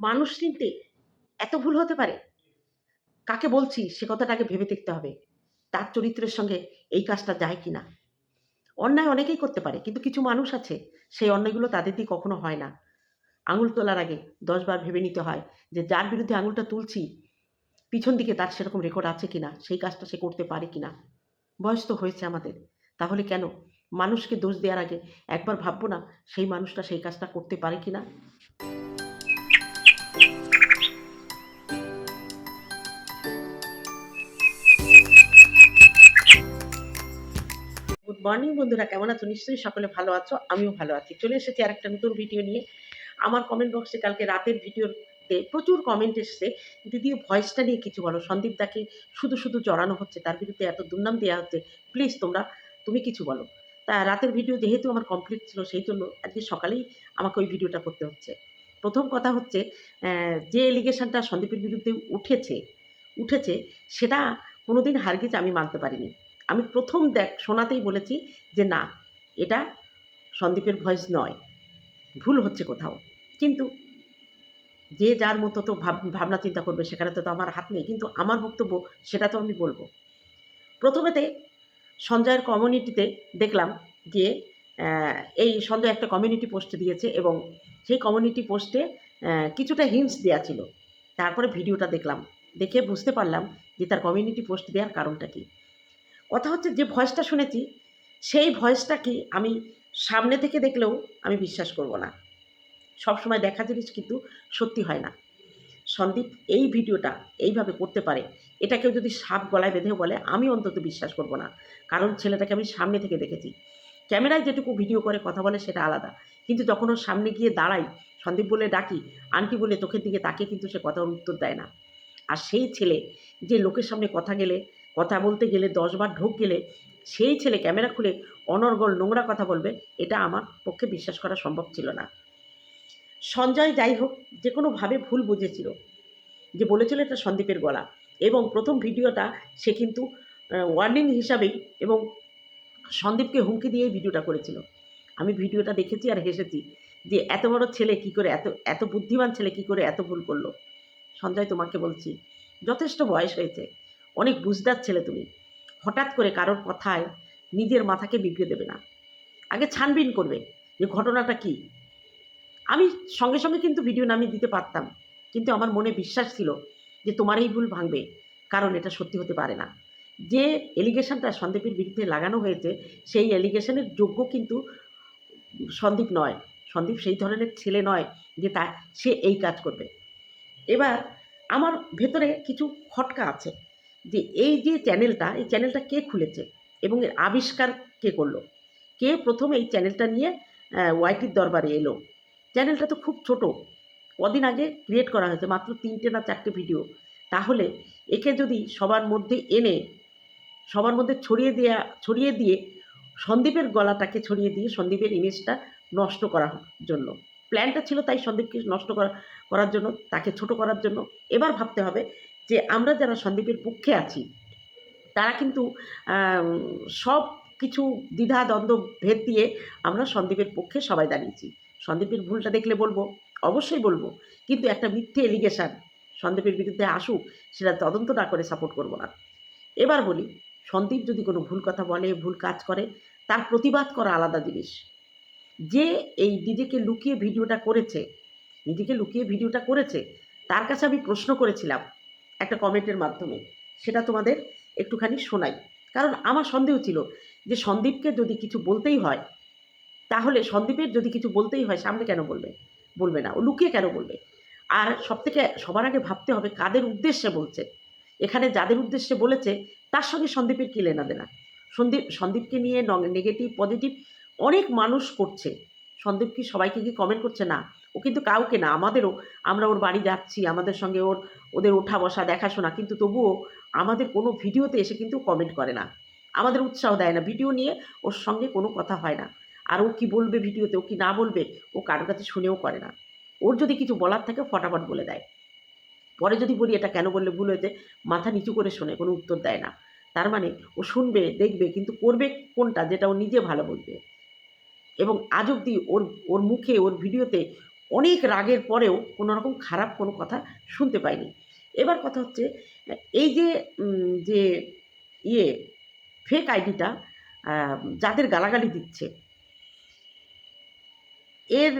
মানুষ চিনতে এত ভুল হতে পারে? কাকে বলছি সে কথাটা আগে ভেবে দেখতে হবে। তার চরিত্রের সঙ্গে এই কাজটা যায় কিনা? অন্যায় অনেকেই করতে পারে, কিন্তু কিছু মানুষ আছে, সেই অন্যায়গুলো তাদের দিয়ে কখনো হয় না। আঙুল তোলার আগে দশবার ভেবে নিতে হয় যে যার বিরুদ্ধে আঙুলটা তুলছি, পিছন দিকে তার সেরকম রেকর্ড আছে কিনা, সেই কাজটা সে করতে পারে কিনা? বয়স তো হয়েছে আমাদের। তাহলে কেন? মানুষকে দোষ দেওয়ার আগে একবার ভাববো না সেই মানুষটা সেই কাজটা করতে পারে কিনা? মর্নিং বন্ধুরা কেমন আছো? নিশ্চয়ই সকলে ভালো আছো, আমিও ভালো আছি। চলে এসেছি আর একটা নতুন ভিডিও নিয়ে। আমার কমেন্ট বক্সে কালকে রাতের ভিডিওতে প্রচুর কমেন্ট এসছে। দিদি ভয়েসটা নিয়ে কিছু বলো। সন্দীপ দাকে শুধু শুধু জড়ানো হচ্ছে, তার বিরুদ্ধে এত দুর্নাম দেওয়া হচ্ছে। প্লিজ তোমরা, তুমি কিছু বলো। তা রাতের ভিডিও যেহেতু আমার কমপ্লিট ছিল, সেই জন্য আজকে সকালেই আমাকে ওই ভিডিওটা করতে হচ্ছে। প্রথম কথা হচ্ছে যে এলিগেশনটা সন্দীপের বিরুদ্ধে উঠেছে উঠেছে, সেটা কোনোদিন হারগিজ আমি মানতে পারিনি। আমি প্রথম দেখ, শোনাতেই বলেছি যে না, এটা সন্দীপের ভয়েস নয়। ভুল হচ্ছে কোথাও। কিন্তু যে যার মতো তো ভাব, ভাবনা চিন্তা করবে, সেখানে তো আমার হাত নেই। কিন্তু আমার বক্তব্য, সেটা তো আমি বলব। প্রথমেতে সঞ্জয়ের কমিউনিটিতে দেখলাম যে এই সঞ্জয় একটা কমিউনিটি পোস্ট দিয়েছে এবং সেই কমিউনিটি পোস্টে কিছুটা হিন্টস দেওয়া ছিল। তারপরে ভিডিওটা দেখলাম। দেখে বুঝতে পারলাম যে তার কমিউনিটি পোস্ট দেওয়ার কারণটা কী। কথা হচ্ছে যে ভয়েসটা শুনেছি, সেই ভয়েসটা কি আমি সামনে থেকে দেখলেও আমি বিশ্বাস করব না। সবসময় দেখা জিনিস কিন্তু সত্যি হয় না। সন্দীপ এই ভিডিওটা এইভাবে করতে পারে এটা কেউ যদি সাপ গলায় বেঁধে বলে, আমি অন্তত বিশ্বাস করব না। কারণ ছেলেটাকে আমি সামনে থেকে দেখেছি। ক্যামেরায় যেটুকু ভিডিও করে কথা বলে সেটা আলাদা। কিন্তু যখন ওর সামনে গিয়ে দাঁড়াই সন্দীপ বলে, ডাকি। আন্টি বলে চোখের দিকে তাকে কিন্তু সে কথার উত্তর দেয় না। আর সেই ছেলে যে লোকের সামনে কথা গেলে কথা বলতে গেলে দশবার ঢোক গেলে সেই ছেলে ক্যামেরা খুলে অনর্গল নোংরা কথা বলবে, এটা আমার পক্ষে বিশ্বাস করা সম্ভব ছিল না। সঞ্জয় যাই হোক, যে কোনোভাবে ভুল বুঝেছিল, যে বলেছিল এটা সন্দীপের গলা এবং প্রথম ভিডিওটা সে কিন্তু ওয়ার্নিং হিসাবেই এবং সন্দীপকে হুমকি দিয়েই ভিডিওটা করেছিল। আমি ভিডিওটা দেখেছি আর হেসেছি যে এত বড় ছেলে কি করে, এত এত বুদ্ধিমান ছেলে কি করে এত ভুল করল? সঞ্জয় তোমাকে বলছি, যথেষ্ট বয়স হয়েছে। অনেক বুঝদার ছেলে তুমি। হঠাৎ করে কারোর কথায় নিজের মাথাকে বিগড়ে দেবে না। আগে ছানবিন করবে যে ঘটনাটা কি। আমি সঙ্গে সঙ্গে কিন্তু ভিডিও নামিয়ে দিতে পারতাম, কিন্তু আমার মনে বিশ্বাস ছিল যে তোমার এই ভুল ভাঙবে, কারণ এটা সত্যি হতে পারে না। যে এলিগেশনটা সন্দীপের বিরুদ্ধে লাগানো হয়েছে, সেই এলিগেশনের যোগ্য কিন্তু সন্দীপ নয়। সন্দীপ সেই ধরনের ছেলে নয় যে তা, সে এই কাজ করবে। এবার আমার ভেতরে কিছু খটকা আছে। যে এই যে চ্যানেলটা, এই চ্যানেলটা কে খুলেছে এবং এর আবিষ্কার কে করল? কে প্রথম এই চ্যানেলটা নিয়ে ওয়াইটির দরবারে এলো? চ্যানেলটা তো খুব ছোট। কদিন আগে ক্রিয়েট করা হয়েছে, মাত্র তিনটে না চারটে ভিডিও তাহলে একে যদি সবার মধ্যে এনে, সবার মধ্যে ছড়িয়ে দেওয়া ছড়িয়ে দিয়ে সন্দীপের গলাটাকে ছড়িয়ে দিয়ে সন্দীপের ইমেজটা নষ্ট করার জন্য। প্ল্যানটা ছিল তাই সন্দীপকে নষ্ট করা, করার জন্য, তাকে ছোট করার জন্য। এবার ভাবতে হবে যে আমরা যারা সন্দীপের পক্ষে আছি, তারা কিন্তু সব কিছু দ্বিধা, দ্বন্দ্ব, ভেদ দিয়ে আমরা সন্দীপের পক্ষে সবাই দাঁড়িয়েছি। সন্দীপের ভুলটা দেখলে বলব, অবশ্যই বলব, কিন্তু একটা মিথ্যে এলিগেশন সন্দীপের বিরুদ্ধে আসুক, সেটা তদন্ত না করে সাপোর্ট করব না। এবার বলি, সন্দীপ যদি কোনো ভুল কথা বলে, ভুল কাজ করে, তার প্রতিবাদ করা আলাদা জিনিস। যে এই নিজেকে লুকিয়ে ভিডিওটা করেছে, নিজেকে লুকিয়ে ভিডিওটা করেছে, তার কাছে আমি প্রশ্ন করেছিলাম একটা কমেন্টের মাধ্যমে। সেটা তোমাদের একটুখানি শোনাই। কারণ আমার সন্দেহ ছিল যে সন্দীপকে যদি কিছু বলতেই হয়, তাহলে সন্দীপের যদি কিছু বলতেই হয়, সামনে কেন বলবে? বলবে না। ও লুকিয়ে কেন বলবে? আর সবথেকে সবার আগে ভাবতে হবে কাদের উদ্দেশ্যে বলছে? এখানে যাদের উদ্দেশ্যে বলেছে, তার সঙ্গে সন্দীপের কী লেনা দেনা সন্দীপ, সন্দীপকে নিয়ে নেগেটিভ পজিটিভ অনেক মানুষ করছে। সন্দীপ কি সবাইকে কি কমেন্ট করছে? না। ও কিন্তু কাউকে না, আমাদেরও। আমরা ওর বাড়ি যাচ্ছি, আমাদের সঙ্গে ওর, ওদের ওঠা বসা দেখাশোনা। কিন্তু তবুও আমাদের কোনো ভিডিওতে এসে কিন্তু কমেন্ট করে না। আমাদের উৎসাহ দেয় না। ভিডিও নিয়ে ওর সঙ্গে কোনো কথা হয় না। আর ও কি বলবে ভিডিওতে, ও কি না বলবে, ও কারোর কাছে শুনেও করে না। ওর যদি কিছু বলার থাকে, ফটাফট বলে দেয়। পরে যদি বলি, এটা কেন বললে ভুল হয়েছে? মাথা নিচু করে শোনে, কোনো উত্তর দেয় না। তার মানে ও শুনবে, দেখবে, কিন্তু করবে কোনটা? যেটা ও নিজে ভালো বলবে এবং আজ অব্দি ওর ওর মুখে, ওর ভিডিওতে অনেক রাগের পরেও কোনো রকম খারাপ কোনো কথা শুনতে পাইনি। এবার কথা হচ্ছে, এই যে যে ইয়ে ফেক আইডিটা যাদের গালাগালি দিচ্ছে, এর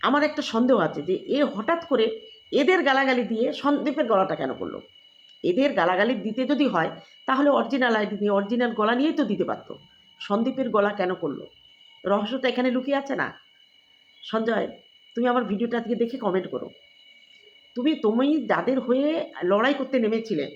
আমার একটা সন্দেহ আছে যে এ হঠাৎ করে এদের গালাগালি দিয়ে সন্দীপের গলাটা কেন করল? এদের গালাগালি দিতে যদি হয়, তাহলে অরিজিনাল আইডি দিয়ে অরিজিনাল গলা নিয়েই তো দিতে পারতো। সন্দীপের গলা কেন করল? রহস্যটা এখানে লুকিয়ে আছে না? সঞ্জয়, তুমি আমার ভিডিওটা আজকে দেখে কমেন্ট করো। তুমি তুমি যাদের হয়ে লড়াই করতে নেমেছিলে,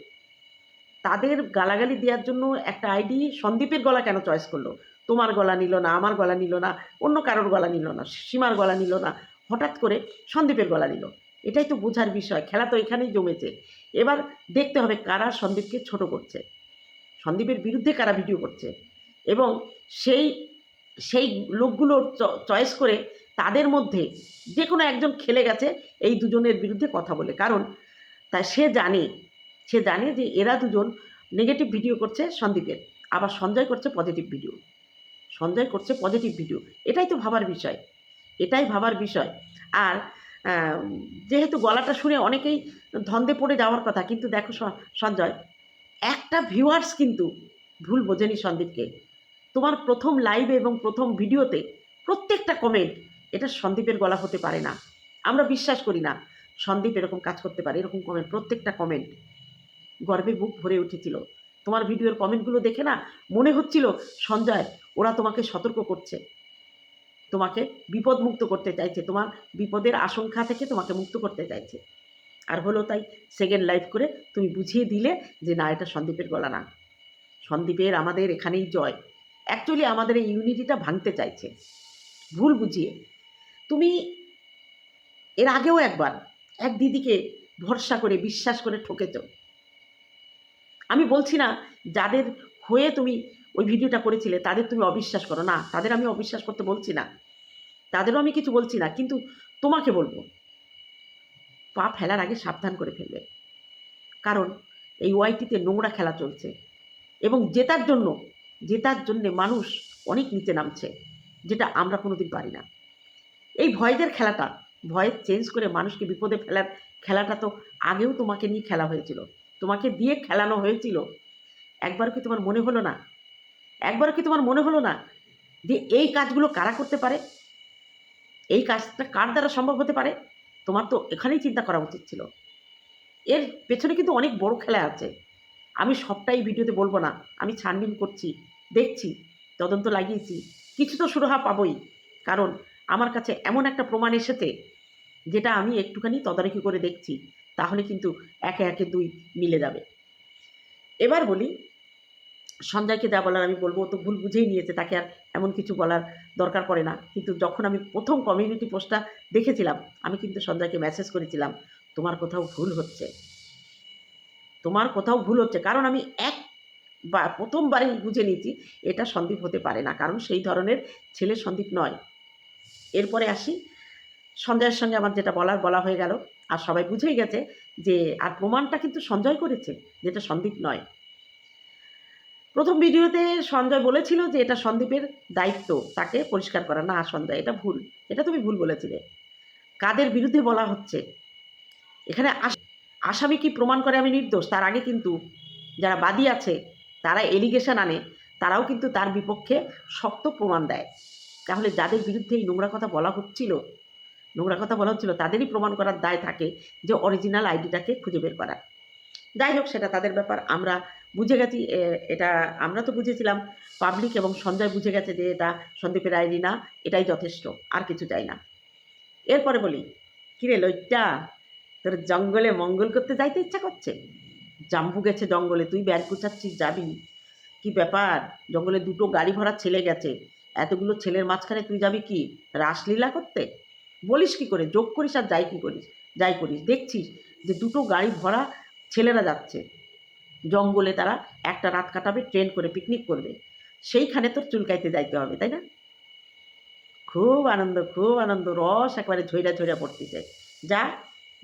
তাদের গালাগালি দেওয়ার জন্য একটা আইডি সন্দীপের গলা কেন চয়েস করল? তোমার গলা নিল না, আমার গলা নিল না, অন্য কারোর গলা নিল না, সীমার গলা নিল না, হঠাৎ করে সন্দীপের গলা নিল। এটাই তো বোঝার বিষয়, খেলা তো এখানেই জমেছে। এবার দেখতে হবে কারা সন্দীপকে ছোট করছে। সন্দীপের বিরুদ্ধে কারা ভিডিও করছে? এবং সেই সেই লোকগুলো চয়েস করে তাদের মধ্যে যে কোনো একজন খেলে গেছে, এই দুজনের বিরুদ্ধে কথা বলে। কারণ তা সে জানে সে জানে যে এরা দুজন নেগেটিভ ভিডিও করছে সন্দীপের। আবার সঞ্জয় করছে পজিটিভ ভিডিও সঞ্জয় করছে পজিটিভ ভিডিও এটাই তো ভাবার বিষয়। এটাই ভাবার বিষয়। আর যেহেতু গলাটা শুনে অনেকেই ধন্দে পড়ে যাওয়ার কথা, কিন্তু দেখো সঞ্জয়, একটা ভিউয়ার্স কিন্তু ভুল বোঝেনি সন্দীপকে। তোমার প্রথম লাইভে এবং প্রথম ভিডিওতে প্রত্যেকটা কমেন্ট এটা সন্দীপের গলা হতে পারে না। আমরা বিশ্বাস করি না। সন্দীপ এরকম কাজ করতে পারে, এরকম কমেন্ট প্রত্যেকটা কমেন্ট গর্বে বুক ভরে উঠেছিল। তোমার ভিডিওর কমেন্টগুলো দেখে না মনে হচ্ছিল, সঞ্জয়, ওরা তোমাকে সতর্ক করছে। তোমাকে বিপদ মুক্ত করতে চাইছে, তোমার বিপদের আশঙ্কা থেকে তোমাকে মুক্ত করতে চাইছে। আর হলো তাই সেকেন্ড লাইফ করে তুমি বুঝিয়ে দিলে যে না, এটা সন্দীপের গলা না। সন্দীপের আমাদের এখানেই জয়। অ্যাকচুয়ালি আমাদের এই ইউনিটিটা ভাঙতে চাইছে। ভুল বুঝিয়ে। তুমি এর আগেও একবার এক দিদিকে ভরসা করে, বিশ্বাস করে ঠকেছ। আমি বলছি না, যাদের হয়ে তুমি ওই ভিডিওটা করেছিলে, তাদের তুমি অবিশ্বাস করো। না, তাদের আমি অবিশ্বাস করতে বলছি না। তাদেরও আমি কিছু বলছি না, কিন্তু তোমাকে বলব, পা ফেলার আগে সাবধান করে ফেলবে। কারণ এই ওয়াইটিতে নোংরা খেলা চলছে। এবং জেতার জন্য জেতার জন্যে মানুষ অনেক নিচে নামছে, যেটা আমরা কোনোদিন পারি না। এই ভয়েদের খেলাটা ভয়েস চেঞ্জ করে মানুষকে বিপদে ফেলার খেলাটা তো আগেও তোমাকে নিয়ে খেলা হয়েছিল। তোমাকে দিয়ে খেলানো হয়েছিল। একবার কি তোমার মনে হলো না? একবার কি তোমার মনে হলো না যে এই কাজগুলো কারা করতে পারে? এই কাজটা কার দ্বারা সম্ভব হতে পারে? তোমার তো এখানেই চিন্তা করা উচিত ছিল। এর পেছনে কিন্তু অনেক বড় খেলা আছে। আমি সবটাই ভিডিওতে বলব না। আমি ছানবিন করছি। দেখছি, তদন্ত লাগিয়েছি। কিছু তো সুরাহা পাবই, কারণ আমার কাছে এমন একটা প্রমাণ এসেছে, যেটা আমি একটুখানি তদারকি করে দেখছি, তাহলে কিন্তু একে একে দুই মিলে যাবে। এবার বলি, সঞ্জয়কে যা বলার আমি বলব তো ভুল বুঝেই নিয়েছে, তাকে আর এমন কিছু বলার দরকার পড়ে না। কিন্তু যখন আমি প্রথম কমিউনিটি পোস্টটা দেখেছিলাম, আমি কিন্তু সঞ্জয়কে মেসেজ করেছিলাম, তোমার কোথাও ভুল হচ্ছে। তোমার কোথাও ভুল হচ্ছে, কারণ আমি এক বা প্রথমবারই বুঝে নিয়েছি, এটা সন্দীপ হতে পারে না। কারণ সেই ধরনের ছেলে সন্দীপ নয়। এরপরে আসি। সঞ্জয়ের সঙ্গে আমার যেটা বলার, বলা হয়ে গেল। আর সবাই বুঝেই গেছে যে, আর প্রমাণটা কিন্তু সঞ্জয় করেছে যেটা সন্দীপ নয়। প্রথম ভিডিওতে সঞ্জয় বলেছিল যে, এটা সন্দীপের দায়িত্ব, তাকে পরিষ্কার করা। না, সঞ্জয়, এটা ভুল। এটা তুমি ভুল বলেছিলে। কাদের বিরুদ্ধে বলা হচ্ছে? এখানে আস- আসামি কি প্রমাণ করে আমি নির্দোষ? তার আগে কিন্তু যারা বাদী আছে তারা এলিগেশন আনে, তারাও কিন্তু তার বিপক্ষে শক্ত প্রমাণ দেয়। তাহলে যাদের বিরুদ্ধে এই নোংরা কথা বলা হচ্ছিল, নোংরা কথা বলা হচ্ছিল, তাদেরই প্রমাণ করার দায় থাকে যে অরিজিনাল আইডিটাকে খুঁজে বের করা। যাই হোক, সেটা তাদের ব্যাপার। আমরা বুঝে গেছি এটা আমরা তো বুঝেছিলাম। পাবলিক এবং সঞ্জয় বুঝে গেছে যে এটা সন্দীপের আইডি না, এটাই যথেষ্ট, আর কিছু চাই না। এরপরে বলি, কিরে লইটা তোর জঙ্গলে মঙ্গল করতে যাইতে ইচ্ছা করছে? জাম্বু গেছে জঙ্গলে, তুই ব্যাগ গুছাচ্ছিস যাবি? কি ব্যাপার? জঙ্গলে দুটো গাড়ি ভরা ছেলে গেছে। এতগুলো ছেলের মাঝখানে তুই যাবি কি? রাসলীলা করতে? বলিস কি করে? যোগ করিস আর যাই কি করিস? যাই করিস। দেখছিস যে দুটো গাড়ি ভরা ছেলেরা যাচ্ছে। জঙ্গলে তারা একটা রাত কাটাবে, ট্রেন করে পিকনিক করবে। সেইখানে তোর চুলকাইতে যাইতে হবে, তাই না? খুব আনন্দ খুব আনন্দ। রস একেবারে ঝইরা ঝইরা পড়তেছে। যা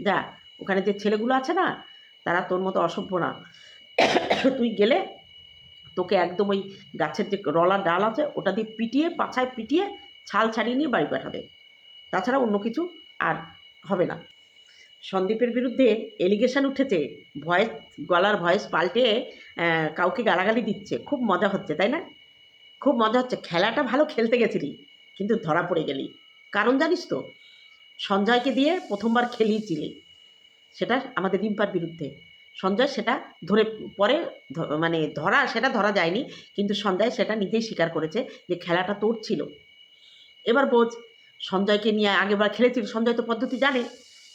যা। ওখানে যে ছেলেগুলো আছে না তারা তোর মতো অসভ্য না। তুই গেলে তোকে একদম ওই গাছের যে রলা ডাল আছে, ওটা দিয়ে পিটিয়ে, পাছায় পিটিয়ে ছাল ছাড়িয়ে নিয়ে বাড়ি পাঠাবে। তাছাড়া অন্য কিছু আর হবে না। সন্দীপের বিরুদ্ধে এলিগেশন উঠেছে, ভয়েস গলার ভয়েস পাল্টে কাউকে গালাগালি দিচ্ছে। খুব মজা হচ্ছে, তাই না? খুব মজা হচ্ছে। খেলাটা ভালো খেলতে গেছিলি, কিন্তু ধরা পড়ে গেলি। কারণ জানিস তো, সঞ্জয়কে দিয়ে প্রথমবার খেলিয়েছিলি। সেটা আমাদের রিম্পার বিরুদ্ধে। সঞ্জয় সেটা ধরে পরে মানে ধরা, সেটা ধরা যায়নি, কিন্তু সঞ্জয় সেটা নিজেই স্বীকার করেছে যে খেলাটা তোর ছিল। এবার বোঝ, সঞ্জয়কে নিয়ে আগেবার খেলেছিল, সঞ্জয় তো পদ্ধতি জানে।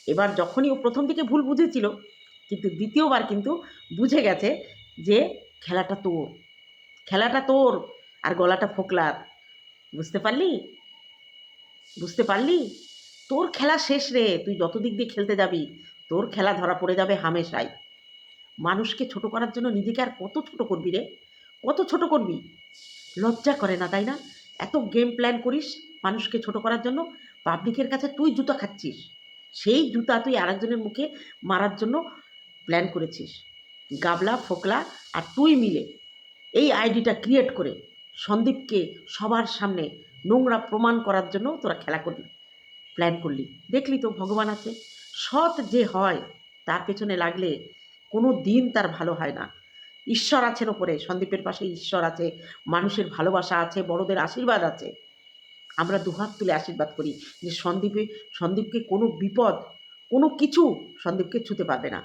এবার যখনই ও প্রথম দিকে ভুল বুঝেছিল, কিন্তু দ্বিতীয়বার কিন্তু বুঝে গেছে যে খেলাটা তোর। খেলাটা তোর, আর গলাটা ফোকলার। বুঝতে পারলি? বুঝতে পারলি? তোর খেলা শেষ রে, তুই যত দিক দিয়ে খেলতে যাবি। তোর খেলা ধরা পড়ে যাবে হামেশাই মানুষকে ছোট করার জন্য নিজেকে আর কত ছোট করবি রে? কত ছোট করবি? লজ্জা করে না, তাই না? এত গেম প্ল্যান করিস মানুষকে ছোট করার জন্য পাবলিকের কাছে তুই জুতা খাচ্ছিস। সেই জুতা তুই আরেকজনের মুখে মারার জন্য প্ল্যান করেছিস। গাবলা, ফোকলা আর তুই মিলে এই আইডিটা ক্রিয়েট করে সন্দীপকে সবার সামনে নোংরা প্রমাণ করার জন্য তোরা খেলা করলি প্ল্যান করলি। দেখলি তো ভগবান আছে। সৎ যে হয়, তার পেছনে লাগলে কোনো দিন তার ভালো হয় না। ঈশ্বর আছেন ওপরে, সন্দীপের পাশে ঈশ্বর আছে, মানুষের ভালোবাসা আছে, বড়দের আশীর্বাদ আছে। আমরা দুহাত তুলে আশীর্বাদ করি যে সন্দীপে, সন্দীপকে কোনো বিপদ, কোনো কিছু সন্দীপকে ছুতে পারবে না।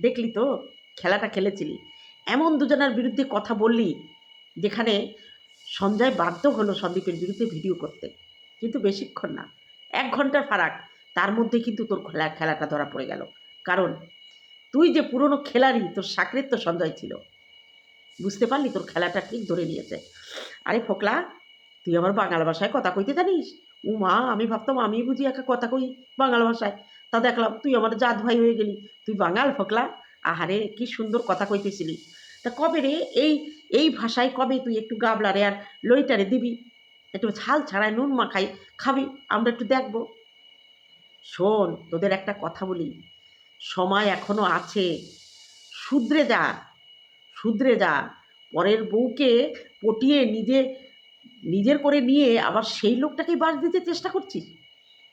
দেখলি তো, খেলাটা খেলেছিলি। এমন দুজনের বিরুদ্ধে কথা বললি, যেখানে সঞ্জয় বাধ্য হলো সন্দীপের বিরুদ্ধে ভিডিও করতে। কিন্তু বেশিক্ষণ না, এক ঘণ্টার ফারাক। তার মধ্যে কিন্তু তোর খেলা, খেলাটা ধরা পড়ে গেল। কারণ তুই যে পুরনো খেলারই তোর সাকরের তো সঞ্জয় ছিল, বুঝতে পারলি তোর খেলাটা ঠিক ধরে নিয়েছে। আরে ফোকলা, তুই আমার বাংলা ভাষায় কথা কইতে জানিস? ও মা, আমি ভাবতাম আমি বুঝি একা কথা কই বাংলা ভাষায়। তা দেখলাম তুই আমার জাত ভাই হয়ে গেলি। তুই বাঙাল ফোকলা? আহারে, কি সুন্দর কথা কইতেছিলি। তা কবে রে এই এই ভাষায় কবে তুই একটু গাবলারে আর লইটারে দিবি? একটু ঝাল ছাড়ায় নুন মাখাই খাবি, আমরা একটু দেখব। শোন, তোদের একটা কথা বলি। সময় এখনও আছে। শুধরে যা শুধরে যা। পরের বউকে পটিয়ে নিজে, নিজের করে নিয়ে আবার সেই লোকটাকেই বাস দিতে চেষ্টা করছিস?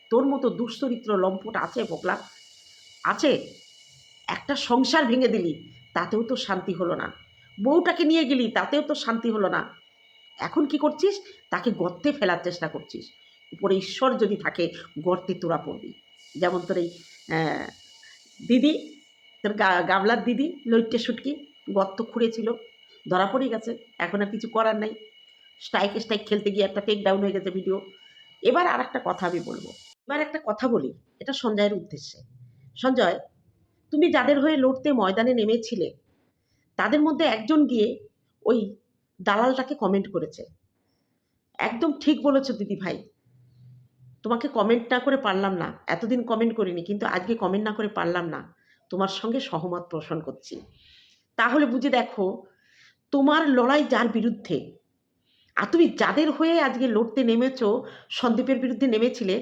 তোর মতো দুশ্চরিত্র লম্পট আছে পোকলা আছে। একটা সংসার ভেঙে দিলি, তাতেও তো শান্তি হলো না। বউটাকে নিয়ে গেলি, তাতেও তো শান্তি হলো না। এখন কি করছিস? তাকে গর্তে ফেলার চেষ্টা করছিস। উপরে ঈশ্বর যদি থাকে, গর্তে তোরা পড়বি। যেমন তোর এই দিদি, তোর গামলার দিদি লইট্টে শুটকি গর্ত খুঁড়েছিল, ধরা পড়ে গেছে, এখন আর কিছু করার নাই। স্ট্রাইক স্ট্রাইক খেলতে গিয়ে একটা টেক ডাউন হয়ে গেছে ভিডিও এবার আর একটা কথা আমি বলব। এবার একটা কথা বলি, এটা সঞ্জয়ের উদ্দেশ্যে। সঞ্জয়, তুমি যাদের হয়ে লড়তে ময়দানে নেমেছিলে, তাদের মধ্যে একজন গিয়ে ওই দালালটাকে কমেন্ট করেছে। একদম ঠিক বলেছ দিদি ভাই তোমাকে কমেন্ট না করে পারলাম না। এতদিন কমেন্ট করিনি, কিন্তু আজকে কমেন্ট না করে পারলাম না। তোমার সঙ্গে সহমত পোষণ করছি। তাহলে বুঝে দেখো, তোমার লড়াই যার বিরুদ্ধে, আর তুমি যাদের হয়ে আজকে লড়তে নেমেছো, সন্দীপের বিরুদ্ধে নেমেছিলে,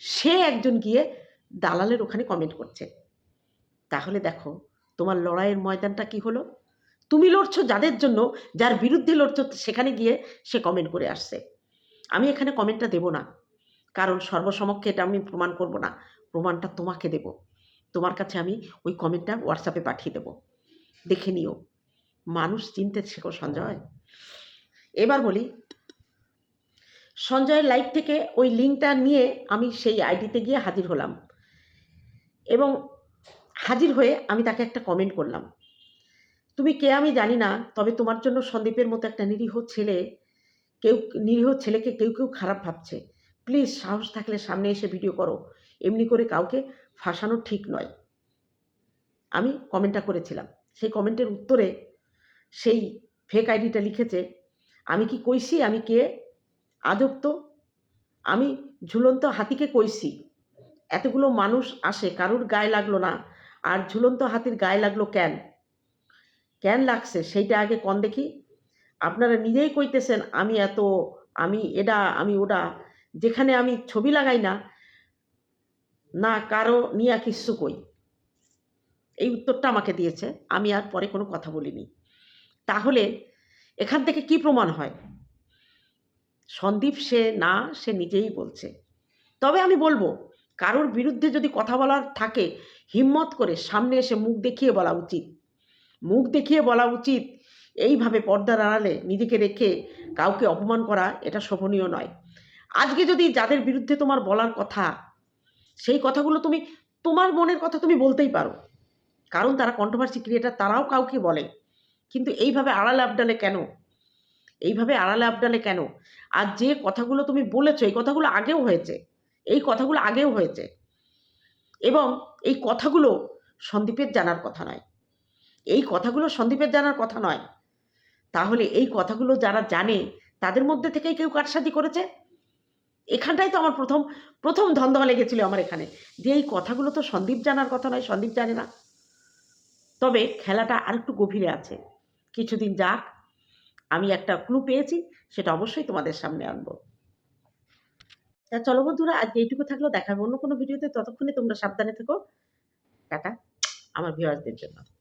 সে একজন গিয়ে দালালের ওখানে কমেন্ট করছে। তাহলে দেখো, তোমার লড়াইয়ের ময়দানটা কি হলো? তুমি লড়ছো যাদের জন্য, যার বিরুদ্ধে লড়ছো সেখানে গিয়ে সে কমেন্ট করে আসছে। আমি এখানে কমেন্টটা দেব না। কারণ সর্বসমক্ষে এটা আমি প্রমাণ করব না। প্রমাণটা তোমাকে দেব। তোমার কাছে আমি ওই কমেন্টটা হোয়াটসঅ্যাপে পাঠিয়ে দেব। দেখে নিও। মানুষ চিনতে শেখো সঞ্জয়। এবার বলি, সঞ্জয়ের লাইভ থেকে ওই লিঙ্কটা নিয়ে আমি সেই আইডিতে গিয়ে হাজির হলাম। এবং হাজির হয়ে আমি তাকে একটা কমেন্ট করলাম। তুমি কে আমি জানি না, তবে তোমার জন্য সন্দীপের মতো একটা নিরীহ ছেলে কেউ, নিরীহ ছেলেকে কেউ কেউ খারাপ ভাবছে। প্লিজ সাহস থাকলে সামনে এসে ভিডিও করো। এমনি করে কাউকে ফাঁসানো ঠিক নয়। আমি কমেন্টটা করেছিলাম। সেই কমেন্টের উত্তরে সেই ফেক আইডিটা লিখেছে, আমি কি কইছি? আমি কে? আজব তো। আমি ঝুলন্ত হাতিকে কইছি। এতগুলো মানুষ আসে, কারুর গায়ে লাগল না। আর ঝুলন্ত হাতির গায়ে লাগল কেন? কেন লাগছে? সেইটা আগে কন দেখি। আপনারা নিজেই কইতেছেন, আমি এত, আমি এটা, আমি ওটা যেখানে আমি ছবি লাগাই না না কারও, নিয়ে কিচ্ছু কই। এই উত্তরটা আমাকে দিয়েছে, আমি আর পরে কোনো কথা বলিনি। তাহলে এখান থেকে কি প্রমাণ হয়? সন্দীপ সে না, সে নিজেই বলছে। তবে আমি বলব, কারোর বিরুদ্ধে যদি কথা বলার থাকে, হিম্মত করে সামনে এসে মুখ দেখিয়ে বলা উচিত। মুখ দেখিয়ে বলা উচিত, এইভাবে পর্দার আড়ালে নিজেকে রেখে কাউকে অপমান করা এটা শোভনীয় নয়। আজকে যদি যাদের বিরুদ্ধে তোমার বলার কথা, সেই কথাগুলো তুমি, তোমার মনের কথা তুমি বলতেই পারো। কারণ তারা কন্ট্রোভার্সি ক্রিয়েটার তারাও কাউকে বলে। কিন্তু এইভাবে আড়ালে আবডালে কেন? এইভাবে আড়ালে আবডালে কেন? আর যে কথাগুলো তুমি বলেছ, এই কথাগুলো আগেও হয়েছে। এই কথাগুলো আগেও হয়েছে। এবং এই কথাগুলো সন্দীপের জানার কথা নয়। এই কথাগুলো সন্দীপের জানার কথা নয়। তাহলে এই কথাগুলো যারা জানে, তাদের মধ্যে থেকেই কেউ কারসাজি করেছে? এখানটাই তো আমার প্রথম প্রথম ধন্দা লেগেছিল আমার এখানে। যে এই কথাগুলো তো সন্দীপ জানার কথা নয়, সন্দীপ জানে না। তবে খেলাটা আরেকটু গভীরে আছে। কিছুদিন যাক, আমি একটা ক্লু পেয়েছি, সেটা অবশ্যই তোমাদের সামনে আনব। তা চলো বন্ধুরা আজকে এইটুকু থাকল দেখাবো অন্য কোনো ভিডিওতে ততক্ষণে তোমরা সাবধানে থেকো। টাটা, আমার ভিউয়ার্সদের জন্য।